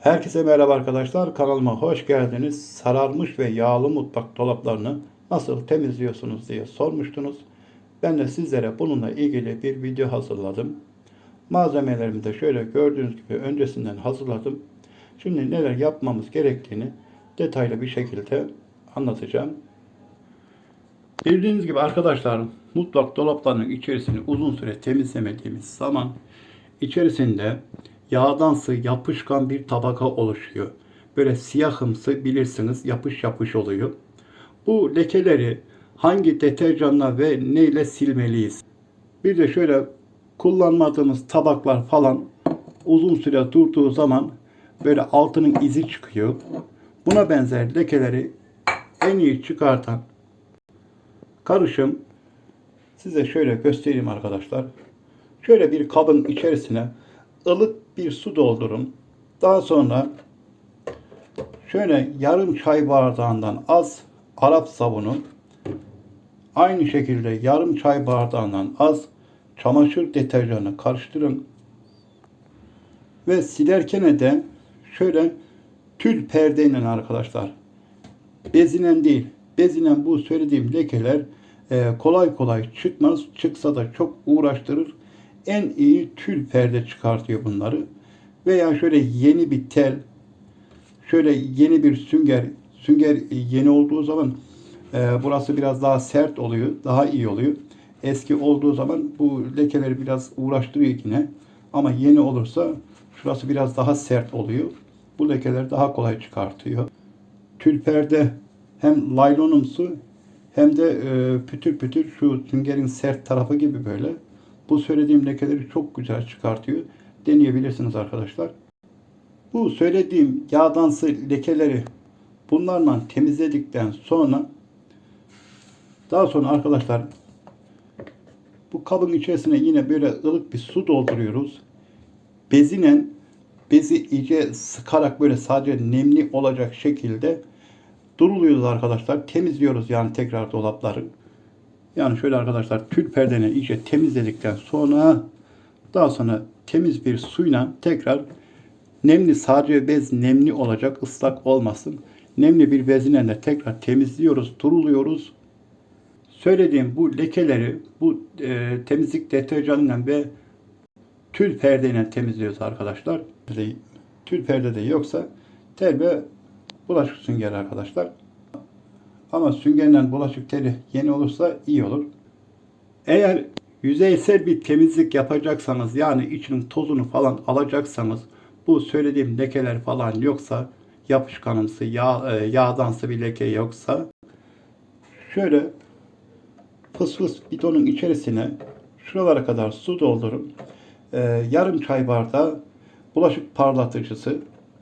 Herkese merhaba arkadaşlar. Kanalıma hoş geldiniz. Sararmış ve yağlı mutfak dolaplarını nasıl temizliyorsunuz diye sormuştunuz. Ben de sizlere bununla ilgili bir video hazırladım. Malzemelerimi de şöyle gördüğünüz gibi öncesinden hazırladım. Şimdi neler yapmamız gerektiğini detaylı bir şekilde anlatacağım. Bildiğiniz gibi arkadaşlar mutfak dolaplarının içerisini uzun süre temizlemediğimiz zaman içerisinde yağdansı yapışkan bir tabaka oluşuyor. Böyle siyahımsı bilirsiniz yapış yapış oluyor. Bu lekeleri hangi deterjanla ve neyle silmeliyiz? Bir de şöyle kullanmadığımız tabaklar falan uzun süre durduğu zaman böyle altının izi çıkıyor. Buna benzer lekeleri en iyi çıkartan karışım size şöyle göstereyim arkadaşlar. Şöyle bir kabın içerisine ılık bir su doldurun. Daha sonra şöyle yarım çay bardağından az Arap sabunu aynı şekilde yarım çay bardağından az çamaşır deterjanı karıştırın. Ve silerken de şöyle tül perdeyle arkadaşlar. Bezinen değil. Bezinen bu söylediğim lekeler e, kolay kolay çıkmaz. Çıksa da çok uğraştırır. En iyi tül perde çıkartıyor bunları. Veya şöyle yeni bir tel, şöyle yeni bir sünger, sünger yeni olduğu zaman e, burası biraz daha sert oluyor, daha iyi oluyor. Eski olduğu zaman bu lekeleri biraz uğraştırıyor yine. Ama yeni olursa şurası biraz daha sert oluyor. Bu lekeleri daha kolay çıkartıyor. Tül perde hem laylonumsu hem de e, pütür pütür şu süngerin sert tarafı gibi böyle. Bu söylediğim lekeleri çok güzel çıkartıyor. Deneyebilirsiniz arkadaşlar. Bu söylediğim yağdansı lekeleri bunlarla temizledikten sonra daha sonra arkadaşlar bu kabın içerisine yine böyle ılık bir su dolduruyoruz. Bezinen bezi iyice sıkarak böyle sadece nemli olacak şekilde duruluyoruz arkadaşlar. Temizliyoruz yani tekrar dolapları. Yani şöyle arkadaşlar tül perdeni iyice temizledikten sonra daha sonra temiz bir suyla tekrar nemli sadece bez nemli olacak ıslak olmasın. Nemli bir bezine de tekrar temizliyoruz, duruluyoruz. Söylediğim bu lekeleri bu e, temizlik deterjanıyla ve tül perdeyle temizliyoruz arkadaşlar. Tül perde de yoksa tel ve bulaşık süngeri arkadaşlar. Ama süngerle bulaşık teli yeni olursa iyi olur. Eğer yüzeysel bir temizlik yapacaksanız yani içinin tozunu falan alacaksanız bu söylediğim lekeler falan yoksa yapışkanımsı, yağ, e, yağdansı bir leke yoksa şöyle fıs fıs bidonun içerisine şuralara kadar su doldurun. Ee, yarım çay bardağı bulaşık parlatıcısı.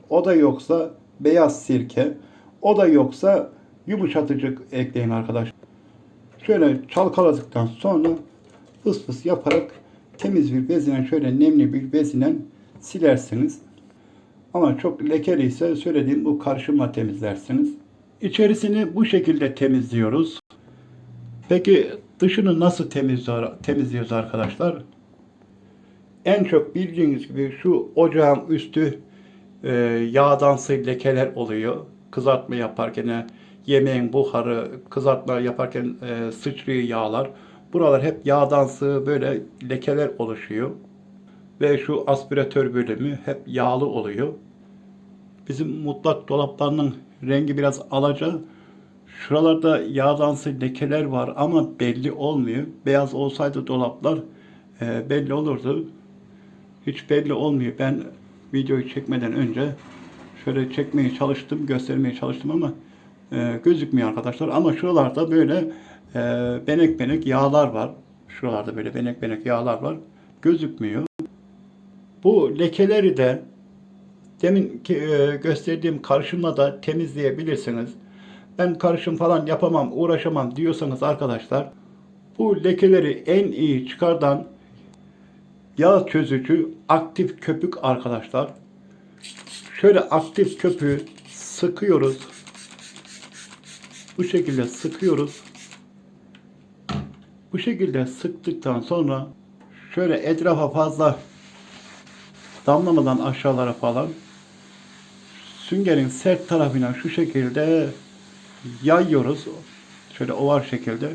O da yoksa beyaz sirke. O da yoksa yumuşatıcı ekleyin arkadaşlar. Şöyle çalkaladıktan sonra fıs fıs yaparak temiz bir bezine şöyle nemli bir bezine silersiniz. Ama çok lekeli ise söylediğim bu karışımla temizlersiniz. İçerisini bu şekilde temizliyoruz. Peki dışını nasıl temizliyor, temizliyoruz arkadaşlar? En çok bildiğiniz gibi şu ocağın üstü e, yağdansı lekeler oluyor. Kızartma yaparken yemeğin buharı, kızartma yaparken e, sıçrıyor yağlar. Buralar hep yağdansı böyle lekeler oluşuyor. Ve şu aspiratör bölümü hep yağlı oluyor. Bizim mutlak dolaplarının rengi biraz alaca. Şuralarda yağdansı lekeler var ama belli olmuyor. Beyaz olsaydı dolaplar e, belli olurdu. Hiç belli olmuyor. Ben videoyu çekmeden önce şöyle çekmeye çalıştım, göstermeye çalıştım ama e, gözükmüyor arkadaşlar. Ama şuralarda böyle e, benek benek yağlar var. Şuralarda böyle benek benek yağlar var. Gözükmüyor. Bu lekeleri de demin ki, e, gösterdiğim karışımla da temizleyebilirsiniz. Ben karışım falan yapamam, uğraşamam diyorsanız arkadaşlar bu lekeleri en iyi çıkardan yağ çözücü aktif köpük arkadaşlar. Şöyle aktif köpüğü sıkıyoruz. Bu şekilde sıkıyoruz. Bu şekilde sıktıktan sonra şöyle etrafa fazla damlamadan aşağılara falan Süngerin sert tarafıyla şu şekilde yayıyoruz. Şöyle oval şekilde.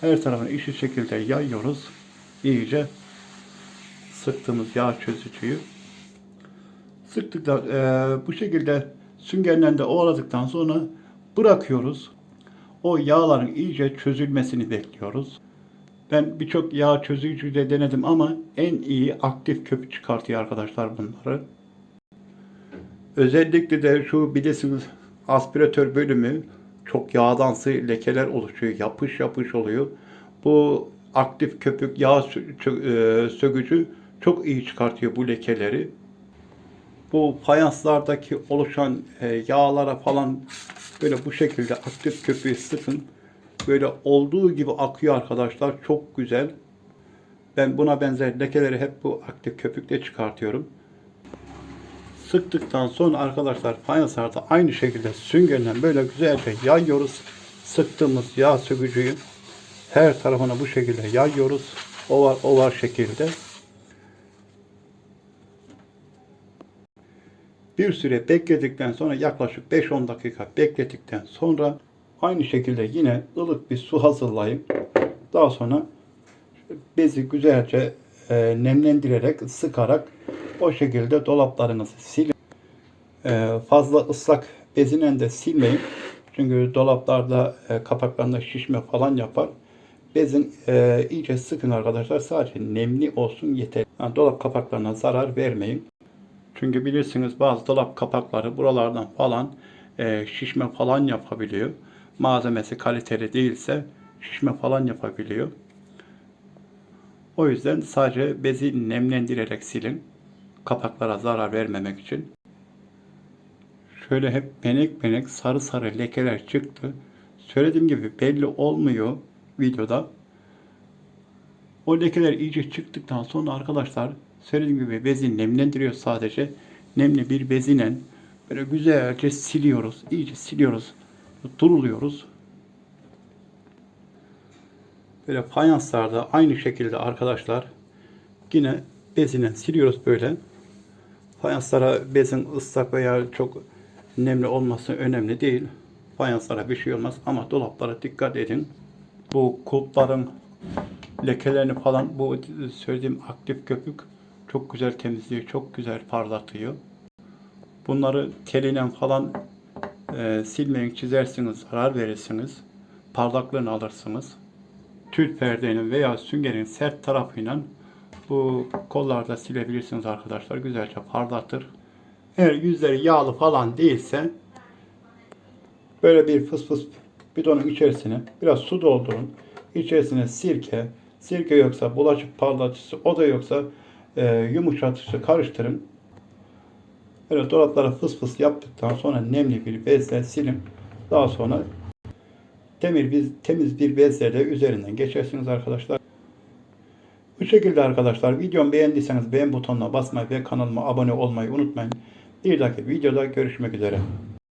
Her tarafını eşit şekilde yayıyoruz. İyice sıktığımız yağ çözücüyü. Sıktıktan eee, bu şekilde süngerle de ovaladıktan sonra bırakıyoruz. O yağların iyice çözülmesini bekliyoruz. Ben birçok yağ çözücü de denedim ama en iyi aktif köpük çıkartıyor arkadaşlar bunları. Özellikle de şu bilirsiniz aspiratör bölümü çok yağdansı lekeler oluşuyor. Yapış yapış oluyor. Bu aktif köpük yağ e, sökücü çok iyi çıkartıyor bu lekeleri. Bu fayanslardaki oluşan e, yağlara falan böyle bu şekilde aktif köpüğü sıkın. Böyle olduğu gibi akıyor arkadaşlar. Çok güzel. Ben buna benzer lekeleri hep bu aktif köpükle çıkartıyorum. Sıktıktan sonra arkadaşlar fayanslarda aynı şekilde süngerle böyle güzelce yayıyoruz. Sıktığımız yağ sökücüyü her tarafına bu şekilde yayıyoruz. Ovar ovar şekilde. Bir süre bekledikten sonra yaklaşık 5-10 dakika bekledikten sonra aynı şekilde yine ılık bir su hazırlayıp daha sonra bezi güzelce e, nemlendirerek sıkarak o şekilde dolaplarınızı silin. E, fazla ıslak bezinen de silmeyin. Çünkü dolaplarda e, kapaklarında şişme falan yapar. Bezin e, iyice sıkın arkadaşlar. Sadece nemli olsun yeter. Yani dolap kapaklarına zarar vermeyin. Çünkü bilirsiniz bazı dolap kapakları buralardan falan e, şişme falan yapabiliyor. Malzemesi kaliteli değilse şişme falan yapabiliyor. O yüzden sadece bezi nemlendirerek silin. Kapaklara zarar vermemek için. Şöyle hep benek benek sarı sarı lekeler çıktı. Söylediğim gibi belli olmuyor videoda. O lekeler iyice çıktıktan sonra arkadaşlar söylediğim gibi bezi nemlendiriyor sadece. Nemli bir bezine böyle güzelce siliyoruz. iyice siliyoruz. Duruluyoruz. Böyle fayanslarda aynı şekilde arkadaşlar yine bezine siliyoruz böyle. Fayanslara bezin ıslak veya çok nemli olması önemli değil. Fayanslara bir şey olmaz ama dolaplara dikkat edin. Bu kulpların lekelerini falan bu söylediğim aktif köpük çok güzel temizliyor, çok güzel parlatıyor. Bunları teline falan e, silmeyin, çizersiniz, zarar verirsiniz. Parlaklığını alırsınız. Tül perdenin veya süngerin sert tarafıyla bu kollarda silebilirsiniz arkadaşlar. Güzelce parlatır. Eğer yüzleri yağlı falan değilse böyle bir fıs fıs bidonun içerisine biraz su doldurun. İçerisine sirke, sirke yoksa bulaşık parlatıcısı, o da yoksa e, yumuşatıcı karıştırın. Böyle dolaplara fıs fıs yaptıktan sonra nemli bir bezle silin. Daha sonra temiz bir, temiz bir bezle de üzerinden geçersiniz arkadaşlar. Bu şekilde arkadaşlar videomu beğendiyseniz beğen butonuna basmayı ve kanalıma abone olmayı unutmayın. Bir dahaki videoda görüşmek üzere.